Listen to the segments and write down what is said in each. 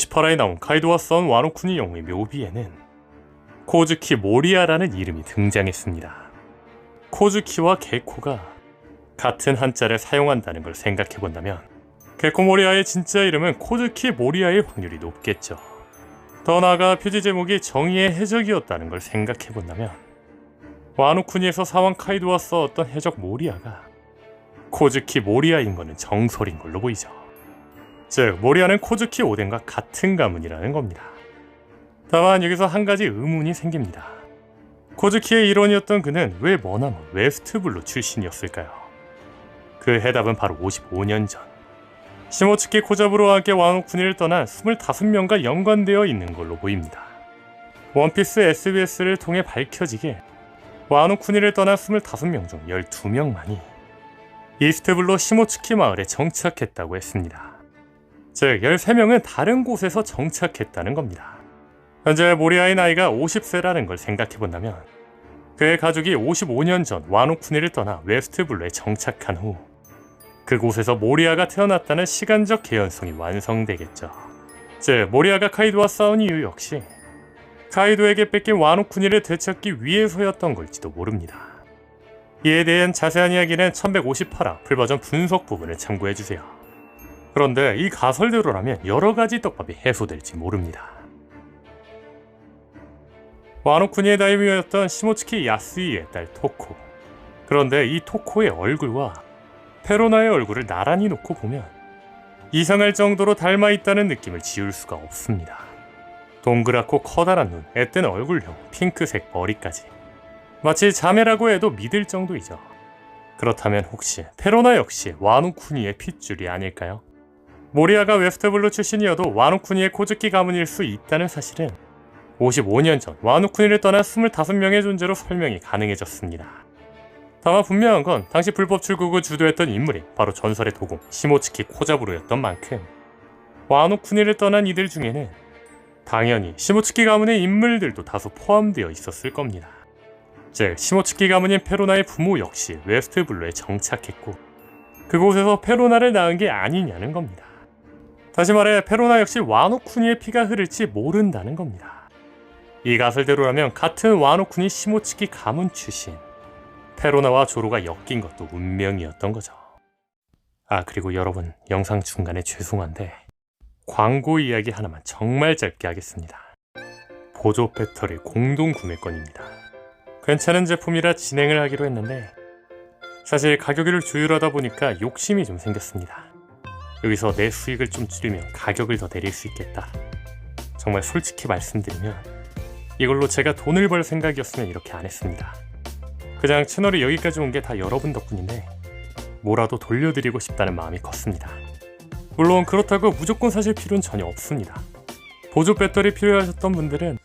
18화에 나온 카이도와 선 와노쿠니 영웅의 묘비에는 코즈키 모리아라는 이름이 등장했습니다. 코즈키와 게코가 같은 한자를 사용한다는 걸 생각해 본다면 게코 모리아의 진짜 이름은 코즈키 모리아일 확률이 높겠죠. 더 나아가 표지 제목이 정의의 해적이었다는 걸 생각해 본다면 와노쿠니에서 사왕 카이도와 싸웠던 해적 모리아가 코즈키 모리아인 거는 정설인 걸로 보이죠. 즉 모리아는 코즈키 오덴과 같은 가문이라는 겁니다. 다만 여기서 한 가지 의문이 생깁니다. 코즈키의 일원이었던 그는 왜 머나먼 웨스트블루 출신이었을까요? 그 해답은 바로 55년 전 시모츠키 코자부로와 함께 와노쿠니를 떠난 25명과 연관되어 있는 걸로 보입니다. 원피스 SBS를 통해 밝혀지게 와노 쿠니를 떠난 25명 중 12명만이 이스트블로 시모츠키 마을에 정착했다고 했습니다. 즉 13명은 다른 곳에서 정착했다는 겁니다. 현재 모리아의 나이가 50세라는 걸 생각해 본다면 그의 가족이 55년 전 와노쿠니를 떠나 웨스트블루에 정착한 후 그곳에서 모리아가 태어났다는 시간적 개연성이 완성되겠죠. 즉 모리아가 카이도와 싸운 이유 역시 카이도에게 뺏긴 와노쿠니를 되찾기 위해서였던 걸지도 모릅니다. 이에 대한 자세한 이야기는 1158화 풀버전 분석 부분을 참고해주세요. 그런데 이 가설대로라면 여러 가지 떡밥이 해소될지 모릅니다. 와노쿠니의 다이미였던 시모츠키 야스이의 딸 토코. 그런데 이 토코의 얼굴과 페로나의 얼굴을 나란히 놓고 보면 이상할 정도로 닮아 있다는 느낌을 지울 수가 없습니다. 동그랗고 커다란 눈, 앳된 얼굴형, 핑크색 머리까지. 마치 자매라고 해도 믿을 정도이죠. 그렇다면 혹시 페로나 역시 와노쿠니의 핏줄이 아닐까요? 모리아가 웨스트블루 출신이어도 와노쿠니의 코즈키 가문일 수 있다는 사실은 55년 전 와노쿠니를 떠난 25명의 존재로 설명이 가능해졌습니다. 다만 분명한 건 당시 불법 출국을 주도했던 인물이 바로 전설의 도공 시모츠키 코자부로였던 만큼 와노쿠니를 떠난 이들 중에는 당연히 시모츠키 가문의 인물들도 다소 포함되어 있었을 겁니다. 즉 시모츠키 가문인 페로나의 부모 역시 웨스트블루에 정착했고 그곳에서 페로나를 낳은 게 아니냐는 겁니다. 다시 말해 페로나 역시 와노쿠니의 피가 흐를지 모른다는 겁니다. 이 가설대로라면 같은 와노쿠니 시모츠키 가문 출신 페로나와 조로가 엮인 것도 운명이었던 거죠. 아 그리고 여러분 영상 중간에 죄송한데 광고 이야기 하나만 정말 짧게 하겠습니다. 보조 배터리 공동 구매권입니다. 괜찮은 제품이라 진행을 하기로 했는데 사실 가격을 조율하다 보니까 욕심이 좀 생겼습니다. 여기서 내 수익을 좀 줄이면 가격을 더 내릴 수 있겠다. 정말 솔직히 말씀드리면 이걸로 제가 돈을 벌 생각이었으면 이렇게 안 했습니다. 그냥 채널이 여기까지 온 게 다 여러분 덕분인데 뭐라도 돌려드리고 싶다는 마음이 컸습니다. 물론 그렇다고 무조건 사실 필요는 전혀 없습니다. 보조 배터리 필요하셨던 분들은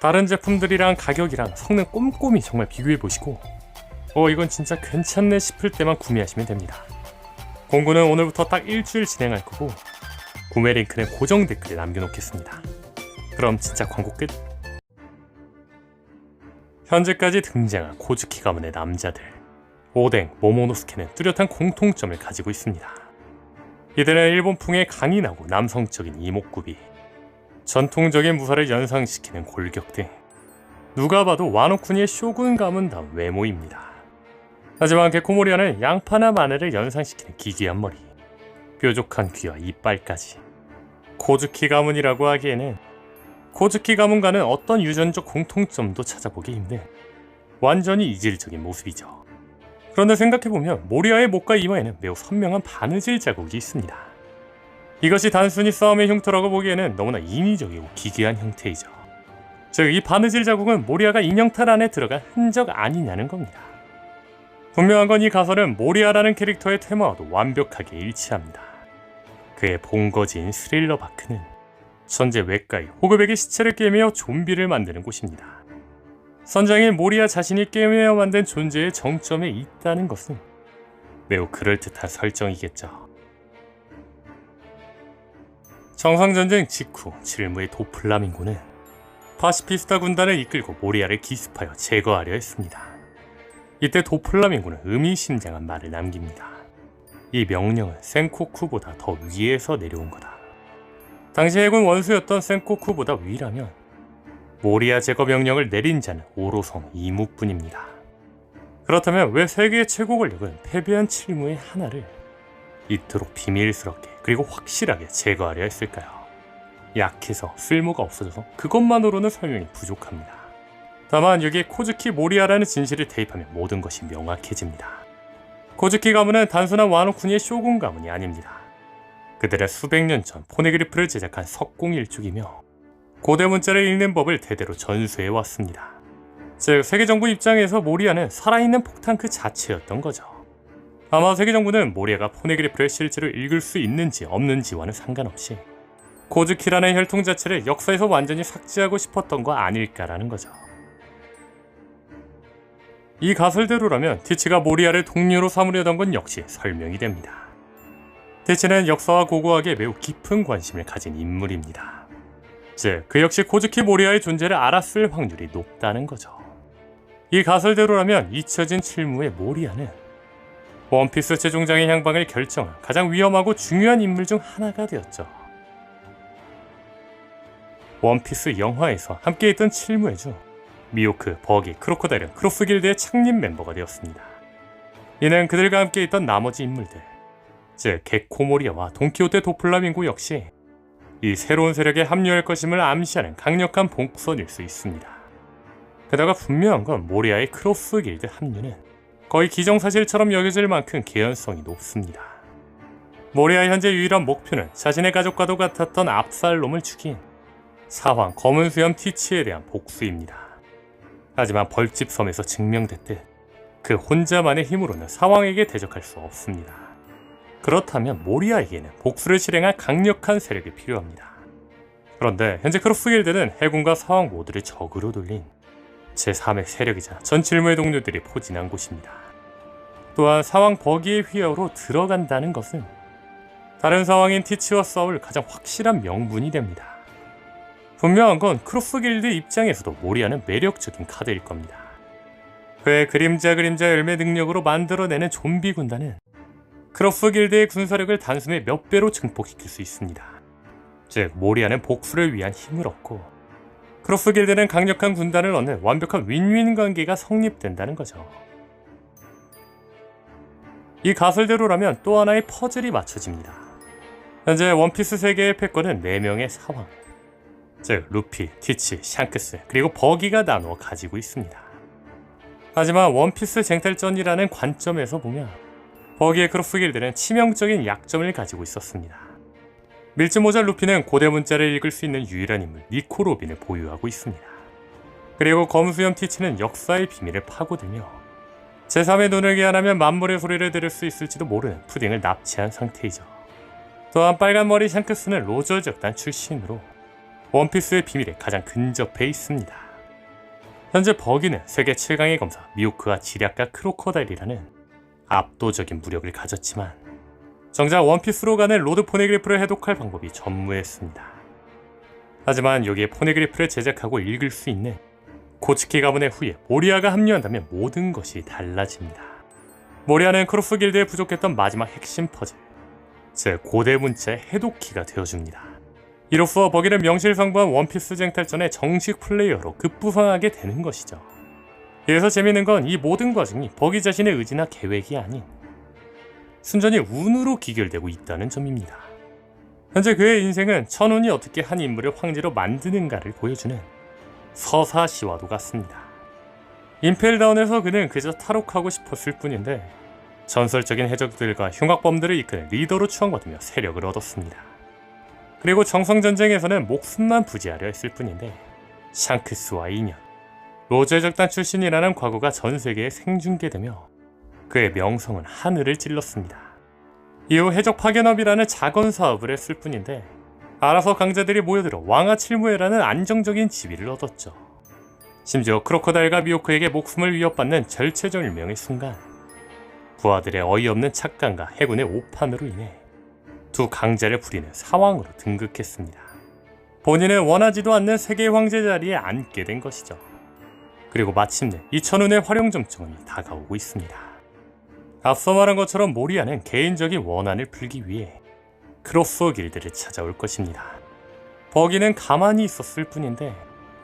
다른 제품들이랑 가격이랑 성능 꼼꼼히 정말 비교해 보시고 어 이건 진짜 괜찮네 싶을 때만 구매하시면 됩니다. 공구는 오늘부터 딱 일주일 진행할 거고 구매 링크는 고정 댓글에 남겨놓겠습니다. 그럼 진짜 광고 끝. 현재까지 등장한 고즈키 가문의 남자들 오뎅, 모모노스케는 뚜렷한 공통점을 가지고 있습니다. 이들은 일본풍의 강인하고 남성적인 이목구비, 전통적인 무사를 연상시키는 골격 등 누가 봐도 와노쿠니의 쇼군 가문다운 외모입니다. 하지만 게코모리아는 양파나 마늘을 연상시키는 기괴한 머리, 뾰족한 귀와 이빨까지 코즈키 가문이라고 하기에는 코즈키 가문과는 어떤 유전적 공통점도 찾아보기 힘든 완전히 이질적인 모습이죠. 그런데 생각해보면 모리아의 목과 이마에는 매우 선명한 바느질 자국이 있습니다. 이것이 단순히 싸움의 흉터라고 보기에는 너무나 인위적이고 기괴한 형태이죠. 즉, 이 바느질 자국은 모리아가 인형탈 안에 들어간 흔적 아니냐는 겁니다. 분명한 건 이 가설은 모리아라는 캐릭터의 테마와도 완벽하게 일치합니다. 그의 본거지인 스릴러 바크는 선제 외가의 호그백의 시체를 깨매어 좀비를 만드는 곳입니다. 선장인 모리아 자신이 깨매어 만든 존재의 정점에 있다는 것은 매우 그럴듯한 설정이겠죠. 정상전쟁 직후 칠무의 도플라밍고는 파시피스타 군단을 이끌고 모리아를 기습하여 제거하려 했습니다. 이때 도플라밍고는 의미심장한 말을 남깁니다. 이 명령은 센코쿠보다 더 위에서 내려온 거다. 당시 해군 원수였던 센코쿠보다 위라면 모리아 제거 명령을 내린 자는 오로성 이무뿐입니다. 그렇다면 왜 세계의 최고 권력은 패배한 칠무의 하나를 이토록 비밀스럽게 그리고 확실하게 제거하려 했을까요? 약해서 쓸모가 없어져서 그것만으로는 설명이 부족합니다. 다만 여기에 코즈키 모리아라는 진실을 대입하면 모든 것이 명확해집니다. 코즈키 가문은 단순한 와노쿠니의 쇼군 가문이 아닙니다. 그들은 수백 년 전 포네그리프를 제작한 석공 일족이며 고대 문자를 읽는 법을 대대로 전수해 왔습니다. 즉 세계 정부 입장에서 모리아는 살아있는 폭탄 그 자체였던 거죠. 아마 세계 정부는 모리아가 포네그리프를 실제로 읽을 수 있는지 없는지와는 상관없이 고즈키라는 혈통 자체를 역사에서 완전히 삭제하고 싶었던 거 아닐까라는 거죠. 이 가설대로라면 티치가 모리아를 동료로 삼으려던 건 역시 설명이 됩니다. 티치는 역사와 고고학에 매우 깊은 관심을 가진 인물입니다. 즉, 그 역시 코즈키 모리아의 존재를 알았을 확률이 높다는 거죠. 이 가설대로라면 잊혀진 칠무의 모리아는 원피스 최종장의 향방을 결정한 가장 위험하고 중요한 인물 중 하나가 되었죠. 원피스 영화에서 함께 했던 칠무의 주 미오크, 버기, 크로코다일은 크로스 길드의 창립 멤버가 되었습니다. 이는 그들과 함께 있던 나머지 인물들, 즉 개코모리아와 돈키호테 도플라밍고 역시 이 새로운 세력에 합류할 것임을 암시하는 강력한 봉선일 수 있습니다. 게다가 분명한 건 모리아의 크로스 길드 합류는 거의 기정사실처럼 여겨질 만큼 개연성이 높습니다. 모리아의 현재 유일한 목표는 자신의 가족과도 같았던 압살롬을 죽인 사황 검은 수염 티치에 대한 복수입니다. 하지만 벌집 섬에서 증명됐듯 그 혼자만의 힘으로는 사왕에게 대적할 수 없습니다. 그렇다면 모리아에게는 복수를 실행할 강력한 세력이 필요합니다. 그런데 현재 크로스길드는 해군과 사왕 모두를 적으로 돌린 제3의 세력이자 전 칠무의 동료들이 포진한 곳입니다. 또한 사왕 버기의 휘하로 들어간다는 것은 다른 사왕인 티치와 싸울 가장 확실한 명분이 됩니다. 분명한 건 크로스 길드 입장에서도 모리아는 매력적인 카드일 겁니다. 그의 그림자 그림자 열매 능력으로 만들어내는 좀비 군단은 크로스 길드의 군사력을 단숨에 몇 배로 증폭시킬 수 있습니다. 즉 모리아는 복수를 위한 힘을 얻고 크로스 길드는 강력한 군단을 얻는 완벽한 윈윈 관계가 성립된다는 거죠. 이 가설대로라면 또 하나의 퍼즐이 맞춰집니다. 현재 원피스 세계의 패권은 4명의 사왕, 즉 루피, 티치, 샹크스 그리고 버기가 나누어 가지고 있습니다. 하지만 원피스 쟁탈전이라는 관점에서 보면 버기의 크로스 길드는 치명적인 약점을 가지고 있었습니다. 밀짚 모자 루피는 고대 문자를 읽을 수 있는 유일한 인물 니코 로빈을 보유하고 있습니다. 그리고 검수염 티치는 역사의 비밀을 파고들며 제3의 눈을 개안하면 만물의 소리를 들을 수 있을지도 모르는 푸딩을 납치한 상태이죠. 또한 빨간머리 샹크스는 로저 적단 출신으로 원피스의 비밀에 가장 근접해 있습니다. 현재 버기는 세계 최강의 검사 미오크와 지략가 크로커다일이라는 압도적인 무력을 가졌지만 정작 원피스로 가는 로드 포네그리프를 해독할 방법이 전무했습니다. 하지만 여기에 포네그리프를 제작하고 읽을 수 있는 고츠키 가문의 후예 모리아가 합류한다면 모든 것이 달라집니다. 모리아는 크로스 길드에 부족했던 마지막 핵심 퍼즐, 즉 고대 문자의 해독키가 되어줍니다. 이로써 버기를 명실상부한 원피스 쟁탈전의 정식 플레이어로 급부상하게 되는 것이죠. 여기서 재밌는 건 이 모든 과정이 버기 자신의 의지나 계획이 아닌 순전히 운으로 기결되고 있다는 점입니다. 현재 그의 인생은 천운이 어떻게 한 인물을 황제로 만드는가를 보여주는 서사시와도 같습니다. 임펠다운에서 그는 그저 탈옥하고 싶었을 뿐인데 전설적인 해적들과 흉악범들을 이끄는 리더로 추앙받으며 세력을 얻었습니다. 그리고 정성전쟁에서는 목숨만 부지하려 했을 뿐인데 샹크스와 인연, 로제 적단 출신이라는 과거가 전 세계에 생중계되며 그의 명성은 하늘을 찔렀습니다. 이후 해적 파견업이라는 작은 사업을 했을 뿐인데 알아서 강자들이 모여들어 왕아 칠무에라는 안정적인 지위를 얻었죠. 심지어 크로커다일과 미오크에게 목숨을 위협받는 절체절명의 순간 부하들의 어이없는 착각과 해군의 오판으로 인해 두 강자를 부리는 사왕으로 등극했습니다. 본인은 원하지도 않는 세계 황제 자리에 앉게 된 것이죠. 그리고 마침내 이천운의 활용 점정이 다가오고 있습니다. 앞서 말한 것처럼 모리아는 개인적인 원한을 풀기 위해 크로스오 길드를 찾아올 것입니다. 버기는 가만히 있었을 뿐인데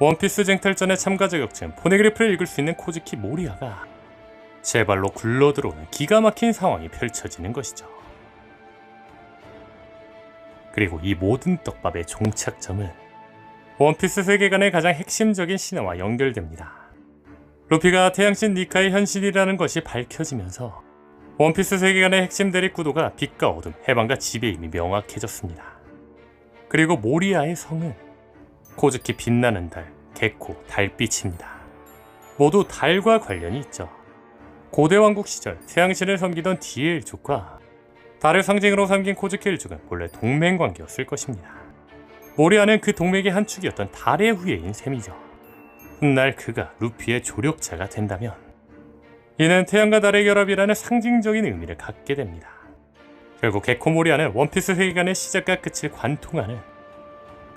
원피스 쟁탈전의 참가 자 격증 포네그리프를 읽을 수 있는 코즈키 모리아가 제 발로 굴러들어오는 기가 막힌 상황이 펼쳐지는 것이죠. 그리고 이 모든 떡밥의 종착점은 원피스 세계관의 가장 핵심적인 신화와 연결됩니다. 루피가 태양신 니카의 현실이라는 것이 밝혀지면서 원피스 세계관의 핵심 대립 구도가 빛과 어둠, 해방과 지배임이 명확해졌습니다. 그리고 모리아의 성은 코즈키 빛나는 달, 개코, 달빛입니다. 모두 달과 관련이 있죠. 고대 왕국 시절 태양신을 섬기던 디엘족과 달을 상징으로 삼긴 코즈키 일족은 본래 동맹 관계였을 것입니다. 모리아는 그 동맹의 한 축이었던 달의 후예인 셈이죠. 훗날 그가 루피의 조력자가 된다면 이는 태양과 달의 결합이라는 상징적인 의미를 갖게 됩니다. 결국 개코 모리아는 원피스 세계관의 시작과 끝을 관통하는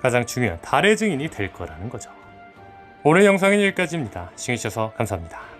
가장 중요한 달의 증인이 될 거라는 거죠. 오늘 영상은 여기까지입니다. 시청해주셔서 감사합니다.